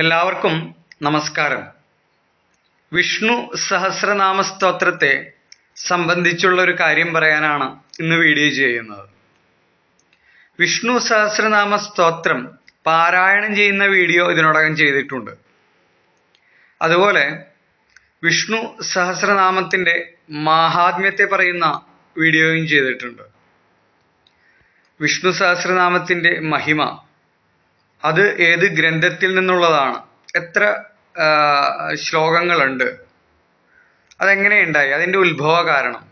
എല്ലാവർക്കും നമസ്കാരം. വിഷ്ണു സഹസ്രനാമ സ്തോത്രത്തെ സംബന്ധിച്ചുള്ള ഒരു കാര്യം പറയാനാണ് ഇന്ന് വീഡിയോ ചെയ്യുന്നത്. വിഷ്ണു സഹസ്രനാമ സ്തോത്രം പാരായണം ചെയ്യുന്ന വീഡിയോ ഇതിനോടകം ചെയ്തിട്ടുണ്ട്. അതുപോലെ വിഷ്ണു സഹസ്രനാമത്തിന്റെ മാഹാത്മ്യത്തെ പറയുന്ന വീഡിയോയും ചെയ്തിട്ടുണ്ട്. വിഷ്ണു സഹസ്രനാമത്തിന്റെ മഹിമ അത് ഏത് ഗ്രന്ഥത്തിൽ നിന്നുള്ളതാണ്? എത്ര ശ്ലോകങ്ങളുണ്ട്? അതെങ്ങനെയുണ്ടായി? അതിന്റെ ഉത്ഭവ കാരണം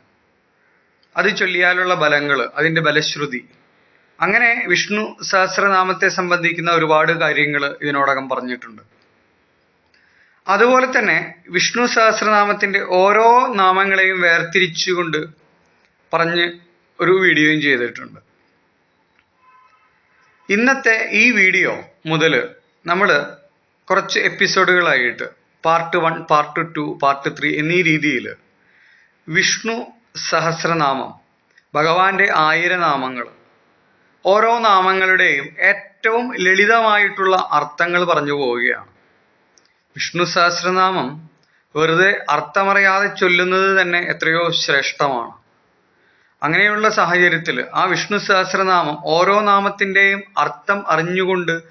അത് ചൊല്ലിയാലുള്ള ബലങ്ങൾ അതിന്റെ ബലശ്രുതി. അങ്ങനെ വിഷ്ണു സഹസ്രനാമത്തെ സംബന്ധിക്കുന്ന ഒരുപാട് കാര്യങ്ങൾ ഇതിനോടകം പറഞ്ഞിട്ടുണ്ട്. അതുപോലെ തന്നെ വിഷ്ണു സഹസ്രനാമത്തിന്റെ ഓരോ നാമങ്ങളെയും വേർതിരിച്ചുകൊണ്ട് പറഞ്ഞ് ഒരു വീഡിയോയും ചെയ്തിട്ടുണ്ട്. ഇന്നത്തെ ഈ വീഡിയോ മുതൽ നമ്മൾ കുറച്ച് എപ്പിസോഡുകളായിട്ട് part one part two part three എന്നീ രീതിയിൽ വിഷ്ണു സഹസ്രനാമം ഭഗവാന്റെ ആയിരനാമങ്ങൾ ഓരോ നാമങ്ങളുടെയും ഏറ്റവും ലളിതമായിട്ടുള്ള അർത്ഥങ്ങൾ പറഞ്ഞു പോവുകയാണ്. വിഷ്ണു സഹസ്രനാമം വെറുതെ അർത്ഥമറിയാതെ ചൊല്ലുന്നത് തന്നെ എത്രയോ ശ്രേഷ്ഠമാണ്. അങ്ങനെയുള്ള സാഹചര്യത്തിൽ ആ വിഷ്ണു സഹസ്രനാമം ഓരോ നാമത്തിന്റെയും അർത്ഥം അറിഞ്ഞുകൊണ്ട്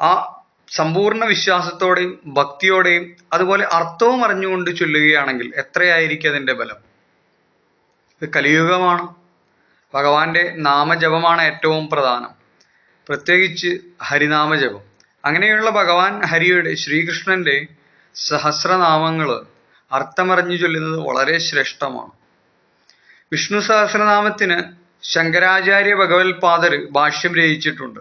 ആ സമ്പൂർണ വിശ്വാസത്തോടെയും ഭക്തിയോടെയും അതുപോലെ അർത്ഥവും അറിഞ്ഞുകൊണ്ട് ചൊല്ലുകയാണെങ്കിൽ എത്രയായിരിക്കും അതിന്റെ ബലം ഇത് കലിയുഗമാണ്. ഭഗവാന്റെ നാമജപമാണ് ഏറ്റവും പ്രധാനം. പ്രത്യേകിച്ച് ഹരിനാമജപം. അങ്ങനെയുള്ള ഭഗവാൻ ഹരിയുടെ ശ്രീകൃഷ്ണന്റെ സഹസ്രനാമങ്ങൾ അർത്ഥമറിഞ്ഞു ചൊല്ലുന്നത് വളരെ ശ്രേഷ്ഠമാണ്. വിഷ്ണു സഹസ്രനാമത്തിന് ശങ്കരാചാര്യ ഭഗവത്പാദർ ഭാഷ്യം രചിച്ചിട്ടുണ്ട്.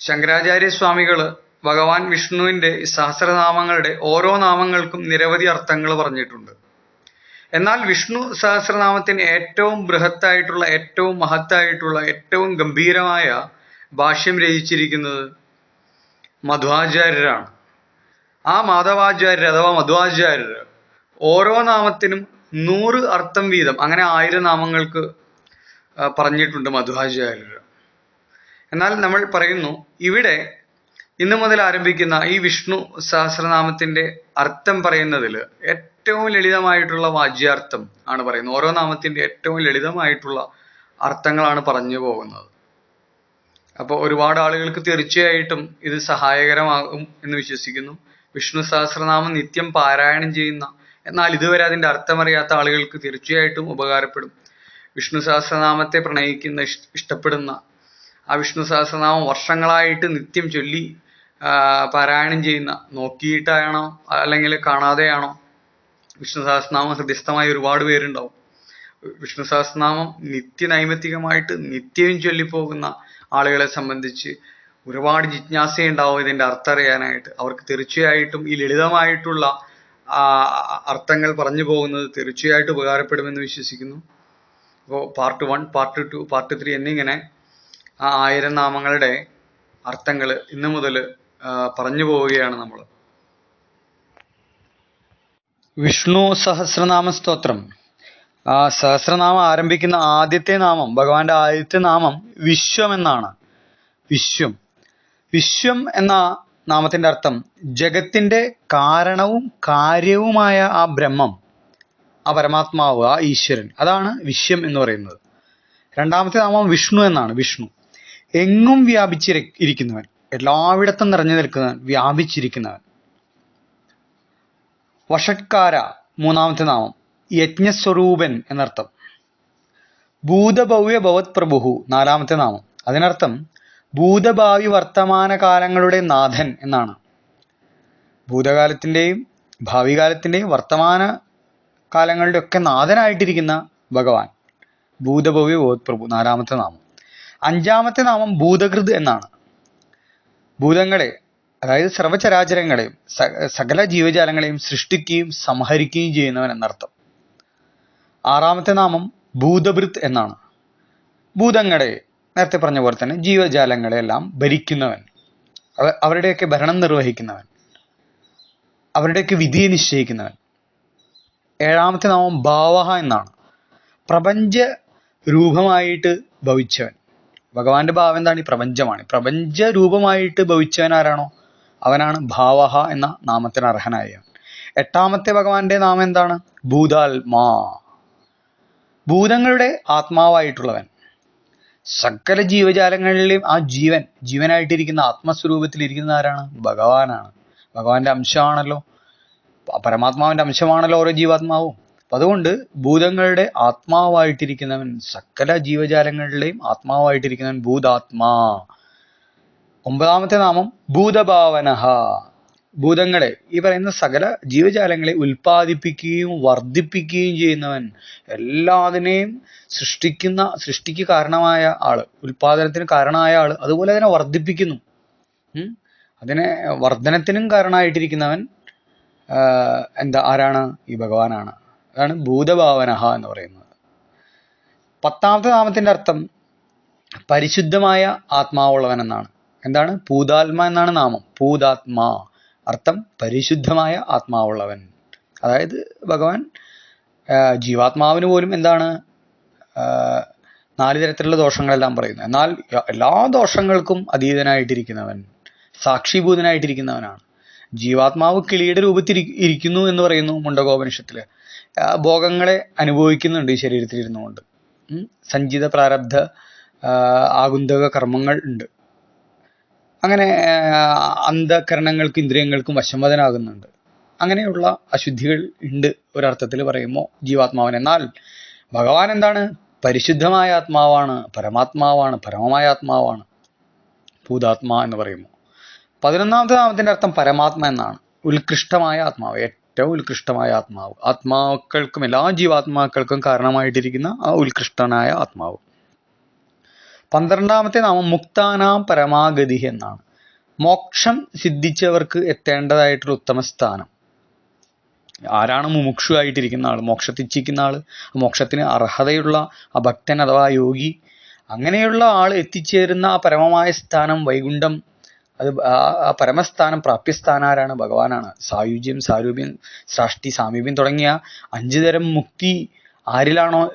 ശങ്കരാചാര്യ സ്വാമികൾ ഭഗവാൻ വിഷ്ണുവിന്റെ സഹസ്രനാമങ്ങളുടെ ഓരോ നാമങ്ങൾക്കും നിരവധി അർത്ഥങ്ങൾ പറഞ്ഞിട്ടുണ്ട്. എന്നാൽ വിഷ്ണു സഹസ്രനാമത്തിന് ഏറ്റവും ബൃഹത്തായിട്ടുള്ള ഏറ്റവും മഹത്തായിട്ടുള്ള ഏറ്റവും ഗംഭീരമായ ഭാഷ്യം രചിച്ചിരിക്കുന്നത് മധ്വാചാര്യരാണ്. ആ മാധവാചാര്യർ അഥവാ മധ്വാചാര്യർ ഓരോ നാമത്തിനും നൂറ് അർത്ഥം വീതം. അങ്ങനെ ആയിരം നാമങ്ങൾക്ക് പറഞ്ഞിട്ടുണ്ട് മധ്വാചാര്യർ എന്നാൽ നമ്മൾ പറയുന്നു ഇവിടെ ഇന്നു മുതൽ ആരംഭിക്കുന്ന ഈ വിഷ്ണു സഹസ്രനാമത്തിന്റെ അർത്ഥം പറയുന്നതിൽ ഏറ്റവും ലളിതമായിട്ടുള്ള വാജ്യാർത്ഥം ആണ് പറയുന്നത്. ഓരോ നാമത്തിന്റെ ഏറ്റവും ലളിതമായിട്ടുള്ള അർത്ഥങ്ങളാണ് പറഞ്ഞു പോകുന്നത്. അപ്പോൾ ഒരുപാട് ആളുകൾക്ക് തീർച്ചയായിട്ടും ഇത് സഹായകരമാകും എന്ന് വിശ്വസിക്കുന്നു. വിഷ്ണു സഹസ്രനാമം നിത്യം പാരായണം ചെയ്യുന്ന എന്നാൽ ഇതുവരെ അതിന്റെ അർത്ഥമറിയാത്ത ആളുകൾക്ക് തീർച്ചയായിട്ടും ഉപകാരപ്പെടും. വിഷ്ണു സഹസ്രനാമത്തെ പ്രണയിക്കുന്ന ഇഷ്ടപ്പെടുന്ന ആ വിഷ്ണു സഹസ്രനാമം വർഷങ്ങളായിട്ട് നിത്യം ചൊല്ലി പാരായണം ചെയ്യുന്ന നോക്കിയിട്ടാണോ അല്ലെങ്കിൽ കാണാതെയാണോ വിഷ്ണു സഹസ്രനാമം ഹൃദയസ്ഥമായ ഒരുപാട് പേരുണ്ടാവും. വിഷ്ണു സഹസ്രനാമം നിത്യനൈമിത്തികമായിട്ട് നിത്യവും ചൊല്ലിപ്പോകുന്ന ആളുകളെ സംബന്ധിച്ച് ഒരുപാട് ജിജ്ഞാസയുണ്ടാവും ഇതിന്റെ അർത്ഥം അറിയാനായിട്ട് അവർക്ക് തീർച്ചയായിട്ടും ഈ ലളിതമായിട്ടുള്ള അർത്ഥങ്ങൾ പറഞ്ഞു പോകുന്നത് തീർച്ചയായിട്ടും ഉപകാരപ്പെടുമെന്ന് വിശ്വസിക്കുന്നു. അപ്പോൾ part one part two part three എന്നിങ്ങനെ ആ ആയിരം നാമങ്ങളുടെ അർത്ഥങ്ങൾ ഇന്നു മുതൽ പറഞ്ഞു പോവുകയാണ് നമ്മൾ. വിഷ്ണു സഹസ്രനാമ സ്തോത്രം. ആ സഹസ്രനാമം ആരംഭിക്കുന്ന ആദ്യത്തെ നാമം ഭഗവാന്റെ ആദ്യത്തെ നാമം വിശ്വം എന്നാണ്. വിശ്വം. വിശ്വം എന്ന നാമത്തിന്റെ അർത്ഥം ജഗത്തിന്റെ കാരണവും കാര്യവുമായ ആ ബ്രഹ്മം ആ പരമാത്മാവ് ആ ഈശ്വരൻ അതാണ് വിശ്വം എന്ന് പറയുന്നത്. രണ്ടാമത്തെ നാമം വിഷ്ണു എന്നാണ് വിഷ്ണു. എങ്ങും വ്യാപിച്ചിരി ഇരിക്കുന്നവൻ എല്ലായിടത്തും നിറഞ്ഞു നിൽക്കുന്നവൻ വ്യാപിച്ചിരിക്കുന്നവൻ. വഷട്കാര മൂന്നാമത്തെ നാമം യജ്ഞസ്വരൂപൻ എന്നർത്ഥം. ഭൂതഭവ്യ ഭവത് പ്രഭുഹു നാലാമത്തെ നാമം. അതിനർത്ഥം ഭൂതഭാവി വർത്തമാന കാലങ്ങളുടെ നാഥൻ എന്നാണ്. ഭൂതകാലത്തിന്റെയും ഭാവി കാലത്തിന്റെയും വർത്തമാന കാലങ്ങളുടെ ഒക്കെ നാഥനായിട്ടിരിക്കുന്ന ഭഗവാൻ ഭൂതഭവ്യ ബോധപ്രഭു പ്രഭു നാലാമത്തെ നാമം. അഞ്ചാമത്തെ നാമം ഭൂതകൃത് എന്നാണ്. ഭൂതങ്ങളെ അതായത് സർവചരാചരങ്ങളെയും സകല ജീവജാലങ്ങളെയും സൃഷ്ടിക്കുകയും സംഹരിക്കുകയും ചെയ്യുന്നവൻ എന്നർത്ഥം. ആറാമത്തെ നാമം ഭൂതഭൃത് എന്നാണ്. ഭൂതങ്ങളെ നേരത്തെ പറഞ്ഞ പോലെ തന്നെ ജീവജാലങ്ങളെല്ലാം ഭരിക്കുന്നവൻ. അവ അവരുടെയൊക്കെ ഭരണം നിർവഹിക്കുന്നവൻ. അവരുടെയൊക്കെ വിധിയെ നിശ്ചയിക്കുന്നവൻ. ഏഴാമത്തെ നാമം ഭാവഹ എന്നാണ്. പ്രപഞ്ച രൂപമായിട്ട് ഭവിച്ചവൻ. ഭഗവാന്റെ ഭാവം എന്താണ്? ഈ പ്രപഞ്ചമാണ്. പ്രപഞ്ച രൂപമായിട്ട് ഭവിച്ചവൻ ആരാണോ? അവനാണ് ഭാവഹ എന്ന നാമത്തിന് അർഹനായവൻ എട്ടാമത്തെ ഭഗവാന്റെ നാമം എന്താണ്? ഭൂതാത്മാ ഭൂതങ്ങളുടെ ആത്മാവായിട്ടുള്ളവൻ. സകല ജീവജാലങ്ങളിലെയും ആ ജീവൻ ജീവനായിട്ടിരിക്കുന്ന ആത്മസ്വരൂപത്തിലിരിക്കുന്ന ആരാണ്? ഭഗവാനാണ്. ഭഗവാന്റെ അംശമാണല്ലോ. പരമാത്മാവിന്റെ അംശമാണല്ലോ ഓരോ ജീവാത്മാവും. അപ്പൊ അതുകൊണ്ട് ഭൂതങ്ങളുടെ ആത്മാവായിട്ടിരിക്കുന്നവൻ സകല ജീവജാലങ്ങളുടെയും ആത്മാവായിട്ടിരിക്കുന്നവൻ ഭൂതാത്മാ. ഒമ്പതാമത്തെ നാമം ഭൂതഭാവനഹ. ഭൂതങ്ങളെ ഈ പറയുന്ന സകല ജീവജാലങ്ങളെ ഉൽപ്പാദിപ്പിക്കുകയും വർദ്ധിപ്പിക്കുകയും ചെയ്യുന്നവൻ എല്ലാതിനെയും സൃഷ്ടിക്കുന്ന സൃഷ്ടിക്ക് കാരണമായ ആൾ ഉൽപാദനത്തിന് കാരണമായ ആൾ അതുപോലെ തന്നെ വർദ്ധിപ്പിക്കുന്നു. അതിനെ വർധനത്തിനും കാരണമായിട്ടിരിക്കുന്നവൻ എന്താ ആരാണ്? ഈ ഭഗവാനാണ്. അതാണ് ഭൂതഭാവനഹ എന്ന് പറയുന്നത്. പത്താമത്തെ നാമത്തിന്റെ അർത്ഥം പരിശുദ്ധമായ ആത്മാവുള്ളവൻ എന്നാണ്. എന്താണ്? പൂതാത്മ എന്നാണ് നാമം. പൂതാത്മാ അർത്ഥം പരിശുദ്ധമായ ആത്മാവുള്ളവൻ. അതായത് ഭഗവാൻ ജീവാത്മാവിന് പോലും എന്താണ് നാല് തരത്തിലുള്ള ദോഷങ്ങളെല്ലാം പറയുന്നു എന്നാൽ എല്ലാ ദോഷങ്ങൾക്കും അതീതനായിട്ടിരിക്കുന്നവൻ സാക്ഷിഭൂതനായിട്ടിരിക്കുന്നവനാണ്. ജീവാത്മാവ് കിളിയുടെ രൂപത്തിൽ ഇരിക്കുന്നു എന്ന് പറയുന്നു മുണ്ടകോപനിഷത്തിൽ. ഭോഗങ്ങളെ അനുഭവിക്കുന്നുണ്ട് ഈ ശരീരത്തിൽ ഇരുന്നുകൊണ്ട് സഞ്ചിത പ്രാരബ്ധ ആകുന്തക കർമ്മങ്ങൾ ഉണ്ട്. അങ്ങനെ അന്ധകരണങ്ങൾക്കും ഇന്ദ്രിയങ്ങൾക്കും വശംവദനാകുന്നുണ്ട് അങ്ങനെയുള്ള അശുദ്ധികൾ ഉണ്ട് ഒരർത്ഥത്തിൽ പറയുമ്പോൾ ജീവാത്മാവൻ എന്നാൽ ഭഗവാൻ എന്താണ്? പരിശുദ്ധമായ ആത്മാവാണ് പരമാത്മാവാണ് പരമമായ ആത്മാവാണ്. ഭൂതാത്മാ എന്ന് പറയുമ്പോൾ. പതിനൊന്നാമത്തെ നാമത്തിന്റെ അർത്ഥം പരമാത്മ എന്നാണ്. ഉത്കൃഷ്ടമായ ആത്മാവ് ഏറ്റവും ഉത്കൃഷ്ടമായ ആത്മാവ്. ആത്മാക്കൾക്കും എല്ലാ ജീവാത്മാക്കൾക്കും കാരണമായിട്ടിരിക്കുന്ന ആ ഉത്കൃഷ്ടനായ ആത്മാവ്. പന്ത്രണ്ടാമത്തെ നാമം മുക്താനാം പരമാഗതി എന്നാണ്. മോക്ഷം സിദ്ധിച്ചവർക്ക് എത്തേണ്ടതായിട്ടുള്ള ഉത്തമ സ്ഥാനം ആരാണ് മുമുക്ഷു ആയിട്ടിരിക്കുന്ന ആൾ മോക്ഷത്തിച്ഛിക്കുന്ന ആൾ മോക്ഷത്തിന് അർഹതയുള്ള ആ ഭക്തൻ അഥവാ യോഗി? അങ്ങനെയുള്ള ആൾ എത്തിച്ചേരുന്ന ആ പരമമായ സ്ഥാനം വൈകുണ്ഠം അത് ആ- പരമസ്ഥാനം പ്രാപ്യസ്ഥാനം ആരാണ്? ഭഗവാനാണ്. സായുജ്യം സാരൂപ്യം സാഷ്ടി സാമീപ്യം തുടങ്ങിയ അഞ്ചു തരം മുക്തി ആരിലാണോ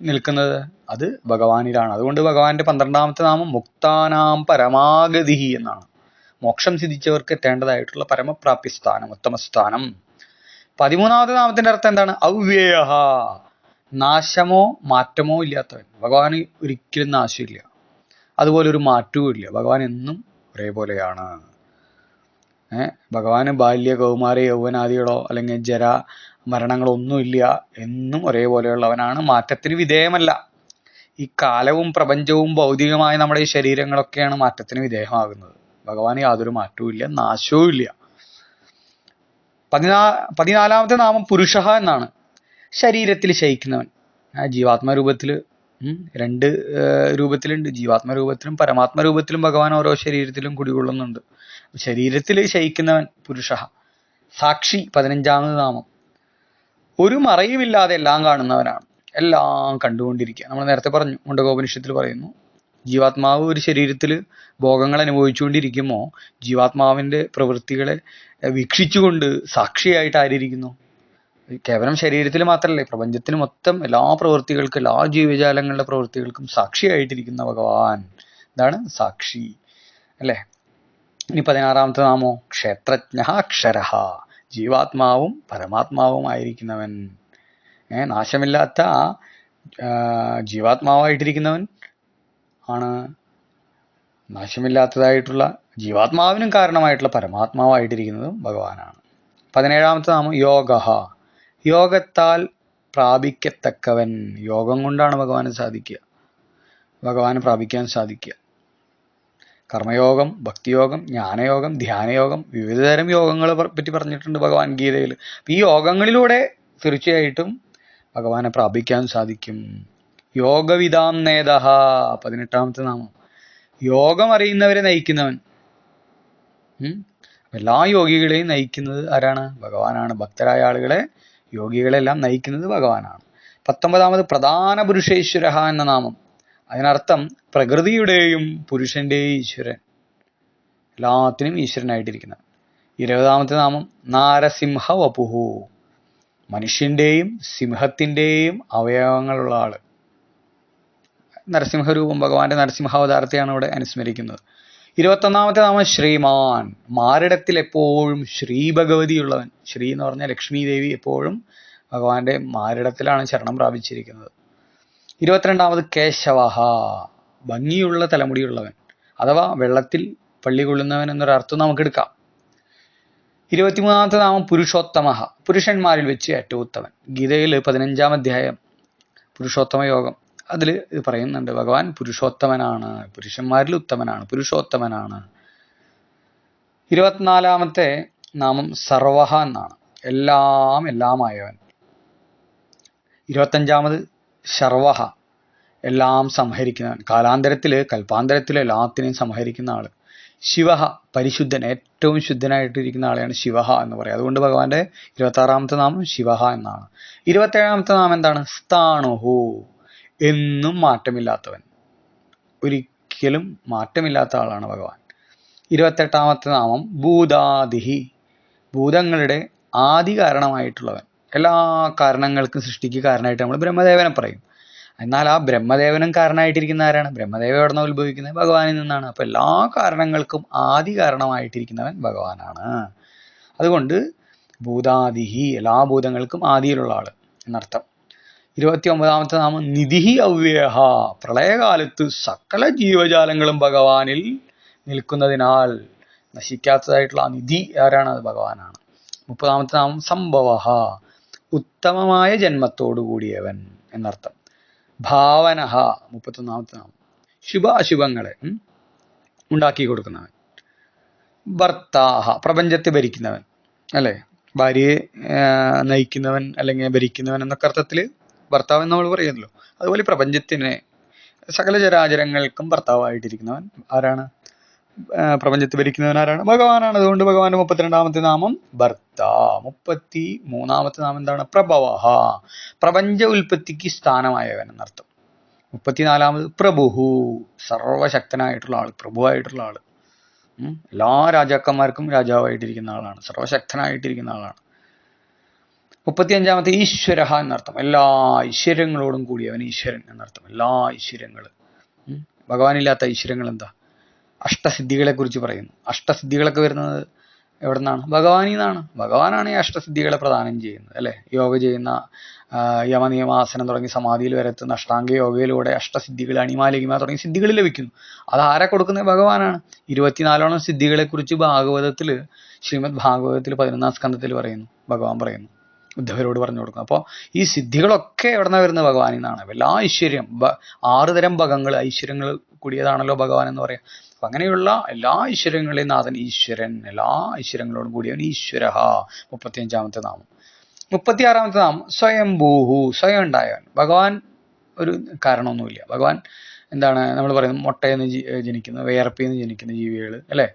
നിൽക്കുന്നത്? അത് ഭഗവാനിലാണ്. അതുകൊണ്ട് ഭഗവാന്റെ പന്ത്രണ്ടാമത്തെ നാമം മുക്താനാം പരമാഗതി എന്നാണ്. മോക്ഷം സിദ്ധിച്ചവർക്ക് എത്തേണ്ടതായിട്ടുള്ള പരമപ്രാപ്തി സ്ഥാനം ഉത്തമസ്ഥാനം. പതിമൂന്നാമത്തെ നാമത്തിന്റെ അർത്ഥം എന്താണ്? അവ്യയ നാശമോ മാറ്റമോ ഇല്ലാത്തവൻ. ഭഗവാന് ഒരിക്കലും നാശമില്ല. അതുപോലെ ഒരു മാറ്റവും ഇല്ല. ഭഗവാൻ എന്നും ഒരേപോലെയാണ്. ഭഗവാന് ബാല്യ കൗമാര യൗവനാദികളോ അല്ലെങ്കിൽ ജര മരണങ്ങളോ ഒന്നുമില്ല എന്നും ഒരേപോലെയുള്ളവനാണ്. മാറ്റത്തിന് വിധേയമല്ല. ഈ കാലവും പ്രപഞ്ചവും ഭൗതികമായ നമ്മുടെ ഈ ശരീരങ്ങളൊക്കെയാണ് മാറ്റത്തിന് വിധേയമാകുന്നത്. ഭഗവാന് യാതൊരു മാറ്റവും ഇല്ല നാശവും ഇല്ല പതിനാ പതിനാലാമത്തെ നാമം പുരുഷ എന്നാണ്. ശരീരത്തിൽ ശയിക്കുന്നവൻ. ആ ജീവാത്മ രൂപത്തിൽ രണ്ട് രൂപത്തിലുണ്ട്. ജീവാത്മ രൂപത്തിലും പരമാത്മ രൂപത്തിലും ഭഗവാൻ ഓരോ ശരീരത്തിലും കുടികൊള്ളുന്നുണ്ട്. ശരീരത്തിൽ ശയിക്കുന്നവൻ പുരുഷ. സാക്ഷി പതിനഞ്ചാമത് നാമം. ഒരു മറയുമില്ലാതെ എല്ലാം കാണുന്നവനാണ്. എല്ലാം കണ്ടുകൊണ്ടിരിക്കുക. നമ്മൾ നേരത്തെ പറഞ്ഞു മുണ്ടകോപനിഷത്തിൽ പറയുന്നു ജീവാത്മാവ് ഒരു ശരീരത്തിൽ ഭോഗങ്ങൾ അനുഭവിച്ചുകൊണ്ടിരിക്കുമ്പോൾ ജീവാത്മാവിന്റെ പ്രവൃത്തികളെ വീക്ഷിച്ചുകൊണ്ട് സാക്ഷിയായിട്ട് ആരിയിരിക്കുന്നു കേവലം ശരീരത്തിൽ മാത്രമല്ല പ്രപഞ്ചത്തിന് മൊത്തം എല്ലാ പ്രവൃത്തികൾക്കും എല്ലാ ജീവജാലങ്ങളുടെ പ്രവൃത്തികൾക്കും സാക്ഷിയായിട്ടിരിക്കുന്ന ഭഗവാൻ. ഇതാണ് സാക്ഷി. അല്ലേ? ഇനി പതിനാറാമത്തെ നാമോ? ക്ഷേത്രജ്ഞ അക്ഷര ജീവാത്മാവും പരമാത്മാവുമായിരിക്കുന്നവൻ. നാശമില്ലാത്ത ജീവാത്മാവായിട്ടിരിക്കുന്നവൻ ആണ്. നാശമില്ലാത്തതായിട്ടുള്ള ജീവാത്മാവിനും കാരണമായിട്ടുള്ള പരമാത്മാവായിട്ടിരിക്കുന്നതും ഭഗവാനാണ്. പതിനേഴാമത്തെ നാമം യോഗ യോഗത്താൽ പ്രാപിക്കത്തക്കവൻ. യോഗം കൊണ്ടാണ് ഭഗവാന് സാധിക്കുക. ഭഗവാന് പ്രാപിക്കാൻ സാധിക്കുക. കർമ്മയോഗം ഭക്തിയോഗം ജ്ഞാനയോഗം ധ്യാനയോഗം വിവിധതരം യോഗങ്ങളെ പറ്റി പറഞ്ഞിട്ടുണ്ട് ഭഗവാൻ ഗീതയിൽ. ഈ യോഗങ്ങളിലൂടെ തീർച്ചയായിട്ടും ഭഗവാനെ പ്രാപിക്കാൻ സാധിക്കും. യോഗവിതാം നേതഹ പതിനെട്ടാമത്തെ നാമം. യോഗം അറിയുന്നവരെ നയിക്കുന്നവൻ. എല്ലാ യോഗികളെയും നയിക്കുന്നത് ആരാണ്? ഭഗവാനാണ്. ഭക്തരായ ആളുകളെ യോഗികളെല്ലാം നയിക്കുന്നത് ഭഗവാനാണ്. പത്തൊമ്പതാമത് പ്രധാന പുരുഷേശ്വര എന്ന നാമം. അതിനർത്ഥം പ്രകൃതിയുടെയും പുരുഷന്റെയും ഈശ്വരൻ. എല്ലാത്തിനും ഈശ്വരനായിട്ടിരിക്കുന്നത്. ഇരുപതാമത്തെ നാമം നാരസിംഹ വപുഹു മനുഷ്യന്റെയും സിംഹത്തിന്റെയും അവയവങ്ങളുള്ള ആൾ. നരസിംഹരൂപം ഭഗവാന്റെ നരസിംഹാവതാരത്തെയാണ് ഇവിടെ അനുസ്മരിക്കുന്നത്. ഇരുപത്തൊന്നാമത്തെ നാമം ശ്രീമാൻ. മാറിടത്തിൽ എപ്പോഴും ശ്രീ ഭഗവതിയുള്ളവൻ. ശ്രീ എന്ന് പറഞ്ഞ ലക്ഷ്മി ദേവി എപ്പോഴും ഭഗവാന്റെ മാറിടത്തിലാണ് ശരണം പ്രാപിച്ചിരിക്കുന്നത്. ഇരുപത്തിരണ്ടാമത് കേശവഹ. ഭംഗിയുള്ള തലമുടിയുള്ളവൻ അഥവാ വെള്ളത്തിൽ പള്ളി കൊള്ളുന്നവൻ എന്നൊരർത്ഥം നമുക്ക് എടുക്കാം ഇരുപത്തിമൂന്നാമത്തെ നാമം പുരുഷോത്തമഹ. പുരുഷന്മാരിൽ വെച്ച് ഏറ്റവും ഉത്തമൻ ഗീതയിൽ പതിനഞ്ചാം അധ്യായം പുരുഷോത്തമ യോഗം. അതിൽ ഇത് പറയുന്നുണ്ട് ഭഗവാൻ പുരുഷോത്തമനാണ് പുരുഷന്മാരിൽ ഉത്തമനാണ് പുരുഷോത്തമനാണ്. ഇരുപത്തിനാലാമത്തെ നാമം സർവഹ എന്നാണ്. എല്ലാം എല്ലാമായവൻ. ഇരുപത്തഞ്ചാമത് ശർവഹ എല്ലാം സംഹരിക്കുന്നവൻ കാലാന്തരത്തിൽ കൽപ്പാന്തരത്തിൽ എല്ലാത്തിനെയും സംഹരിക്കുന്ന ആൾ. ശിവഹ പരിശുദ്ധൻ ഏറ്റവും ശുദ്ധനായിട്ടിരിക്കുന്ന ആളെയാണ് ശിവഹ എന്ന് പറയുക അതുകൊണ്ട് ഭഗവാന്റെ ഇരുപത്തി ആറാമത്തെ നാമം ശിവഹ എന്നാണ്. ഇരുപത്തേഴാമത്തെ നാമം എന്താണ്? സ്ഥാണുഹു. എന്നും മാറ്റമില്ലാത്തവൻ. ഒരിക്കലും മാറ്റമില്ലാത്ത ആളാണ് ഭഗവാൻ. ഇരുപത്തെട്ടാമത്തെ നാമം ഭൂതാദിഹി. ഭൂതങ്ങളുടെ ആദി കാരണമായിട്ടുള്ളവൻ എല്ലാ കാരണങ്ങൾക്കും സൃഷ്ടിക്ക് കാരണമായിട്ട് നമ്മൾ ബ്രഹ്മദേവനെ പറയും. എന്നാൽ ആ ബ്രഹ്മദേവനും കാരണമായിട്ടിരിക്കുന്ന ആരാണ്? ബ്രഹ്മദേവ എവിടെ നിന്ന് ഉത്ഭവിക്കുന്നത്? ഭഗവാനിൽ നിന്നാണ്. അപ്പൊ എല്ലാ കാരണങ്ങൾക്കും ആദി കാരണമായിട്ടിരിക്കുന്നവൻ ഭഗവാനാണ്. അതുകൊണ്ട് ഭൂതാദിഹി എല്ലാ ഭൂതങ്ങൾക്കും ആദിയിലുള്ള ആൾ എന്നർത്ഥം. ഇരുപത്തി ഒമ്പതാമത്തെ നാമം നിധിഹി അവ്യഹ. പ്രളയകാലത്ത് സകല ജീവജാലങ്ങളും ഭഗവാനിൽ നിൽക്കുന്നതിനാൽ നശിക്കാത്തതായിട്ടുള്ള ആ നിധി ആരാണ്? അത് ഭഗവാനാണ്. മുപ്പതാമത്തെ നാമം സംഭവ ഉത്തമമായ ജന്മത്തോടു കൂടിയവൻ എന്നർത്ഥം. ഭാവനഹ മുപ്പത്തൊന്നാമത്തെ നാമം. ശുഭാശുഭങ്ങളെ ഉം, ഉണ്ടാക്കി കൊടുക്കുന്നവൻ. ഭർത്താഹ പ്രപഞ്ചത്തെ ഭരിക്കുന്നവൻ അല്ലെ? ഭാര്യയെ നയിക്കുന്നവൻ അല്ലെങ്കിൽ ഭരിക്കുന്നവൻ എന്നൊക്കെ അർത്ഥത്തിൽ ഭർത്താവ് നമ്മൾ പറയുന്നല്ലോ. അതുപോലെ പ്രപഞ്ചത്തിനെ സകല ചരാചരങ്ങൾക്കും ഭർത്താവായിട്ടിരിക്കുന്നവൻ ആരാണ്? പ്രപഞ്ചത്തെ ഭരിക്കുന്നവൻ ആരാണ്? ഭഗവാനാണ്. അതുകൊണ്ട് ഭഗവാന്റെ മുപ്പത്തിരണ്ടാമത്തെ നാമം ഭർത്ത. മുപ്പത്തി മൂന്നാമത്തെ നാമം എന്താണ്? പ്രഭവഹ. പ്രപഞ്ച ഉൽപ്പത്തിക്ക് സ്ഥാനമായവൻ എന്നർത്ഥം. മുപ്പത്തിനാലാമത് പ്രഭുഹു. സർവശക്തനായിട്ടുള്ള ആൾ പ്രഭുവായിട്ടുള്ള ആൾ. ഉം. എല്ലാ രാജാക്കന്മാർക്കും രാജാവായിട്ടിരിക്കുന്ന ആളാണ്. സർവശക്തനായിട്ടിരിക്കുന്ന ആളാണ്. മുപ്പത്തിയഞ്ചാമത്തെ ഈശ്വര എന്നർത്ഥം. എല്ലാ ഐശ്വര്യങ്ങളോടും കൂടിയവൻ ഈശ്വരൻ എന്നർത്ഥം. എല്ലാ ഐശ്വര്യങ്ങൾ ഭഗവാനില്ലാത്ത ഐശ്വര്യങ്ങൾ എന്താ അഷ്ടസിദ്ധികളെ കുറിച്ച് പറയുന്നു. അഷ്ടസിദ്ധികളൊക്കെ വരുന്നത് എവിടെ നിന്നാണ് ഭഗവാനിൽ നിന്നാണ് ഭഗവാനാണ് ഈ അഷ്ടസിദ്ധികളെ പ്രദാനം ചെയ്യുന്നത് അല്ലെ? യോഗ ചെയ്യുന്ന യമനിയമാസനം തുടങ്ങി സമാധിയിൽ വരെത്തുന്ന അഷ്ടാംഗ യോഗയിലൂടെ അഷ്ടസിദ്ധികൾ അണിമാലികിമ തുടങ്ങിയ സിദ്ധികൾ ലഭിക്കുന്നു. അത് ആരാ കൊടുക്കുന്നത് ഭഗവാനാണ്. ഇരുപത്തിനാലോളം സിദ്ധികളെ കുറിച്ച് ഭാഗവതത്തിൽ ശ്രീമദ് ഭാഗവതത്തിൽ പതിനൊന്നാം സ്കന്ധത്തിൽ പറയുന്നു. ഭഗവാൻ പറയുന്നു. ഉദ്ധവരോട് പറഞ്ഞു കൊടുക്കുന്നു. അപ്പോൾ ഈ സിദ്ധികളൊക്കെ എവിടെ നിന്നാണ് വരുന്നത്? ഭഗവാനിൽ നിന്നാണ് എല്ലാ ഐശ്വര്യം ആറ് തരം ഭഗങ്ങൾ ഐശ്വര്യങ്ങൾ കൂടിയതാണല്ലോ ഭഗവാൻ എന്ന് പറയാം. അപ്പൊ അങ്ങനെയുള്ള എല്ലാ ഈശ്വരങ്ങളെയും നാഥൻ ഈശ്വരൻ എല്ലാ ഈശ്വരങ്ങളോടും കൂടിയവൻ ഈശ്വര മുപ്പത്തിയഞ്ചാമത്തെ നാമം. മുപ്പത്തിയാറാമത്തെ നാമം സ്വയംഭൂഹു സ്വയം ഉണ്ടായവൻ ഭഗവാൻ ഒരു കാരണമൊന്നുമില്ല. ഭഗവാൻ എന്താണ് നമ്മൾ പറയുന്നത് മുട്ടയിൽ നിന്ന് ജനിക്കുന്ന വേർപ്പിൽ നിന്ന് ജനിക്കുന്ന ജീവികൾ അല്ലേ?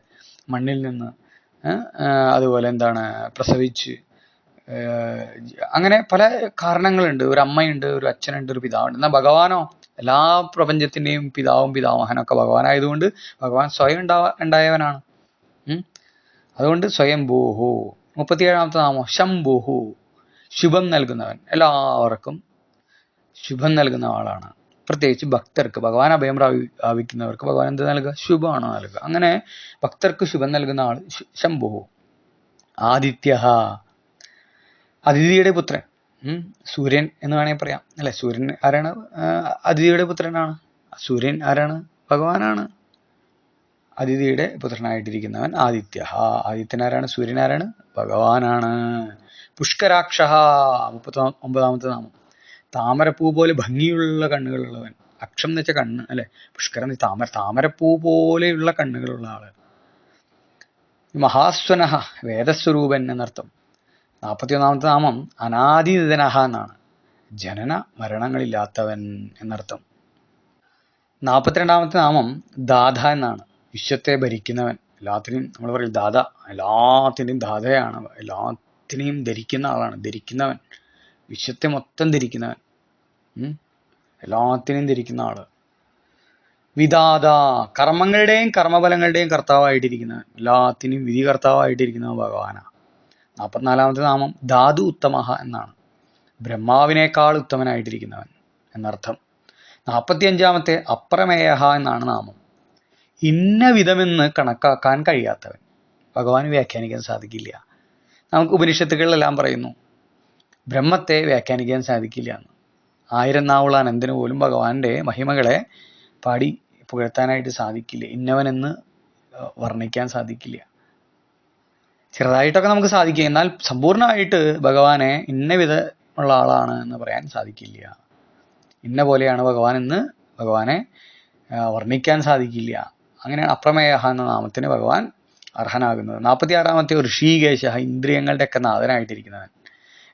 മണ്ണിൽ നിന്ന് അതുപോലെ എന്താണ് പ്രസവിച്ച് അങ്ങനെ പല കാരണങ്ങളുണ്ട്. ഒരു അമ്മയുണ്ട് ഒരു അച്ഛനുണ്ട് ഒരു പിതാവുണ്ട്. എന്നാൽ ഭഗവാനോ എല്ലാ പ്രപഞ്ചത്തിന്റെയും പിതാവും പിതാമഹനൊക്കെ ഭഗവാനായതുകൊണ്ട് ഭഗവാൻ സ്വയം ഉണ്ടാവ ഉണ്ടായവനാണ്. അതുകൊണ്ട് സ്വയം ഭൂഹു മുപ്പത്തിയേഴാമത്തെ നാമോ ശംഭുഹു. ശുഭം നൽകുന്നവൻ. എല്ലാവർക്കും ശുഭം നൽകുന്ന ആളാണ്. പ്രത്യേകിച്ച് ഭക്തർക്ക് ഭഗവാൻ അഭയം പ്രാപി- പ്രാപിക്കുന്നവർക്ക് ഭഗവാൻ എന്ത് നൽകുക? ശുഭമാണ് നൽകുക. അങ്ങനെ ഭക്തർക്ക് ശുഭം നൽകുന്ന ആൾ ശംഭു ആദിത്യ. അതിഥിയുടെ പുത്രൻ. സൂര്യൻ എന്ന് വേണമെങ്കിൽ പറയാം. അല്ലെ? സൂര്യൻ ആരാണ്? അതിഥിയുടെ പുത്രനാണ്. സൂര്യൻ ആരാണ്? ഭഗവാനാണ്. അതിഥിയുടെ പുത്രനായിട്ടിരിക്കുന്നവൻ ആദിത്യ. ആദിത്യൻ ആരാണ്? സൂര്യൻ ആരാണ്? ഭഗവാനാണ്. പുഷ്കരാക്ഷ മുപ്പത്തി ഒമ്പതാമത്തെ നാമം. താമരപ്പൂ പോലെ ഭംഗിയുള്ള കണ്ണുകളുള്ളവൻ. അക്ഷം എന്ന് വെച്ച കണ്ണ് അല്ലെ? പുഷ്കരം താമര താമരപ്പൂ പോലെയുള്ള കണ്ണുകളുള്ള ആൾ. മഹാസ്വനഹ വേദസ്വരൂപൻ എന്നർത്ഥം. നാൽപ്പത്തി ഒന്നാമത്തെ നാമം അനാദിനിധനഹ എന്നാണ്. ജനന മരണങ്ങളില്ലാത്തവൻ എന്നർത്ഥം. നാൽപ്പത്തിരണ്ടാമത്തെ നാമം ദാത എന്നാണ്. വിശ്വത്തെ ഭരിക്കുന്നവൻ. എല്ലാത്തിനെയും നമ്മൾ പറയും ദാത എല്ലാത്തിന്റെയും ദാതയാണ് എല്ലാത്തിനെയും ധരിക്കുന്ന ആളാണ്. ധരിക്കുന്നവൻ. വിശ്വത്തെ മൊത്തം ധരിക്കുന്നവൻ. എല്ലാത്തിനെയും ധരിക്കുന്ന ആൾ. വിദാത കർമ്മങ്ങളുടെയും കർമ്മഫലങ്ങളുടെയും കർത്താവായിട്ടിരിക്കുന്നവൻ. എല്ലാത്തിനെയും വിധി കർത്താവായിട്ടിരിക്കുന്നവൻ ഭഗവാനാണ് നാൽപ്പത്തിനാലാമത്തെ നാമം ധാതു ഉത്തമഹ എന്നാണ്. ബ്രഹ്മാവിനേക്കാൾ ഉത്തമനായിട്ടിരിക്കുന്നവൻ എന്നർത്ഥം. നാൽപ്പത്തി അഞ്ചാമത്തെ അപ്രമേയഹ എന്നാണ് നാമം. ഇന്ന വിധമെന്ന് കണക്കാക്കാൻ കഴിയാത്തവൻ. ഭഗവാൻ വ്യാഖ്യാനിക്കാൻ സാധിക്കില്ല. നമുക്ക് ഉപനിഷത്തുകളിലെല്ലാം പറയുന്നു ബ്രഹ്മത്തെ വ്യാഖ്യാനിക്കാൻ സാധിക്കില്ല എന്ന്. ആയിരം നാവുള്ള അനന്തന് പോലും ഭഗവാന്റെ മഹിമകളെ പാടി പുകഴ്ത്താനായിട്ട് സാധിക്കില്ല. ഇന്നവനെന്ന് വർണിക്കാൻ സാധിക്കില്ല. ചെറുതായിട്ടൊക്കെ നമുക്ക് സാധിക്കും. എന്നാൽ സമ്പൂർണമായിട്ട് ഭഗവാനെ ഇന്ന വിധമുള്ള ആളാണ് എന്ന് പറയാൻ സാധിക്കില്ല. ഇന്ന പോലെയാണ് ഭഗവാൻ എന്ന് ഭഗവാനെ വർണിക്കാൻ സാധിക്കില്ല. അങ്ങനെയാണ് അപ്രമേയ എന്ന നാമത്തിന് ഭഗവാൻ അർഹനാകുന്നത്. നാൽപ്പത്തി ആറാമത്തെ ഋഷികേശ ഇന്ദ്രിയങ്ങളുടെ ഒക്കെ നാഥനായിട്ടിരിക്കുന്നവൻ.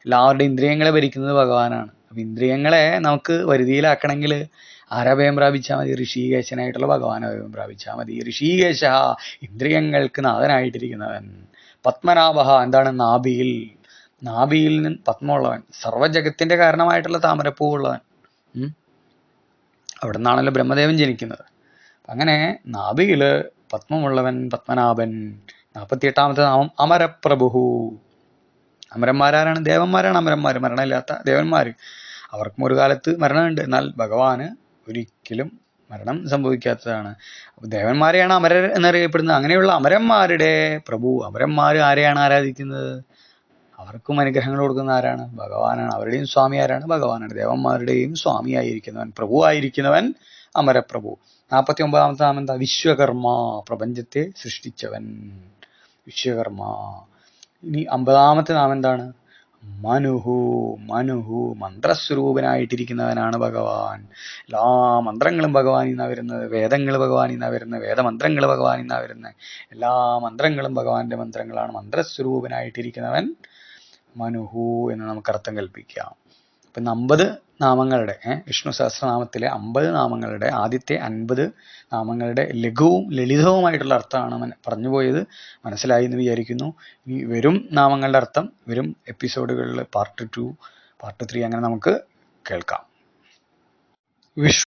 എല്ലാവരുടെയും ഇന്ദ്രിയങ്ങളെ ഭരിക്കുന്നത് ഭഗവാനാണ്. അപ്പൊ ഇന്ദ്രിയങ്ങളെ നമുക്ക് വരുതിയിലാക്കണമെങ്കിൽ ആരഭയം പ്രാപിച്ചാൽ മതി? ഋഷികേശനായിട്ടുള്ള ഭഗവാൻ അഭയം പ്രാപിച്ചാൽ മതി. ഋഷികേശ ഇന്ദ്രിയങ്ങൾക്ക് നാഥനായിട്ടിരിക്കുന്നവൻ. പത്മനാഭ എന്താണ് നാഭിയിൽ? നാഭിയിൽ നിന്ന് പത്മമുള്ളവൻ. സർവജഗത്തിന്റെ കാരണമായിട്ടുള്ള താമരപ്പൂവുള്ളവൻ. അവിടെ നിന്നാണല്ലോ ബ്രഹ്മദേവൻ ജനിക്കുന്നത്. അങ്ങനെ നാഭിയിൽ പത്മമുള്ളവൻ പത്മനാഭൻ നാൽപ്പത്തിയെട്ടാമത്തെ നാമം അമരപ്രഭു അമരന്മാരാരാണ്? ദേവന്മാരാണ് അമരന്മാർ മരണമില്ലാത്ത ദേവന്മാർ അവർക്കും ഒരു കാലത്ത് മരണമുണ്ട്. എന്നാൽ ഭഗവാന് ഒരിക്കലും മരണം സംഭവിക്കാത്തതാണ്. ദേവന്മാരെയാണ് അമരർ എന്നറിയപ്പെടുന്നത്. അങ്ങനെയുള്ള അമരന്മാരുടെ പ്രഭു അമരന്മാർ ആരെയാണ് ആരാധിക്കുന്നത്? അവർക്കും അനുഗ്രഹങ്ങൾ കൊടുക്കുന്ന ആരാണ്? ഭഗവാനാണ്. അവരുടെയും സ്വാമി ആരാണ്? ഭഗവാനാണ്. ദേവന്മാരുടെയും സ്വാമിയായിരിക്കുന്നവൻ പ്രഭു ആയിരിക്കുന്നവൻ അമരപ്രഭു. നാൽപ്പത്തി ഒമ്പതാമത്തെ നാമം എന്താ? വിശ്വകർമ്മ പ്രപഞ്ചത്തെ സൃഷ്ടിച്ചവൻ. വിശ്വകർമ്മ. ഇനി അമ്പതാമത്തെ നാമം എന്താണ്? മനുഹു മനുഹു മന്ത്രസ്വരൂപനായിട്ടിരിക്കുന്നവനാണ് ഭഗവാൻ. എല്ലാ മന്ത്രങ്ങളും ഭഗവാനിൽ നിന്നാണ് വരുന്നത് വേദങ്ങൾ ഭഗവാനിൽ നിന്നാണ് വരുന്നത് വേദമന്ത്രങ്ങൾ ഭഗവാനിൽ നിന്നാണ് വരുന്നത്. എല്ലാ മന്ത്രങ്ങളും ഭഗവാന്റെ മന്ത്രങ്ങളാണ്. മന്ത്രസ്വരൂപനായിട്ടിരിക്കുന്നവൻ മനുഹു എന്ന് നമുക്ക് അർത്ഥം കൽപ്പിക്കാം. ഇന്ന് അമ്പത് നാമങ്ങളുടെ വിഷ്ണു സഹസ്രനാമത്തിലെ അമ്പത് നാമങ്ങളുടെ ആദ്യത്തെ അൻപത് നാമങ്ങളുടെ ലഘുവും ലളിതവുമായിട്ടുള്ള അർത്ഥമാണ് പറഞ്ഞു പോയത്. മനസ്സിലായി എന്ന് വിചാരിക്കുന്നു. ഈ വരും നാമങ്ങളുടെ അർത്ഥം വരും എപ്പിസോഡുകളിൽ പാർട്ട് ടു പാർട്ട് ത്രീ അങ്ങനെ നമുക്ക് കേൾക്കാം. വിഷ്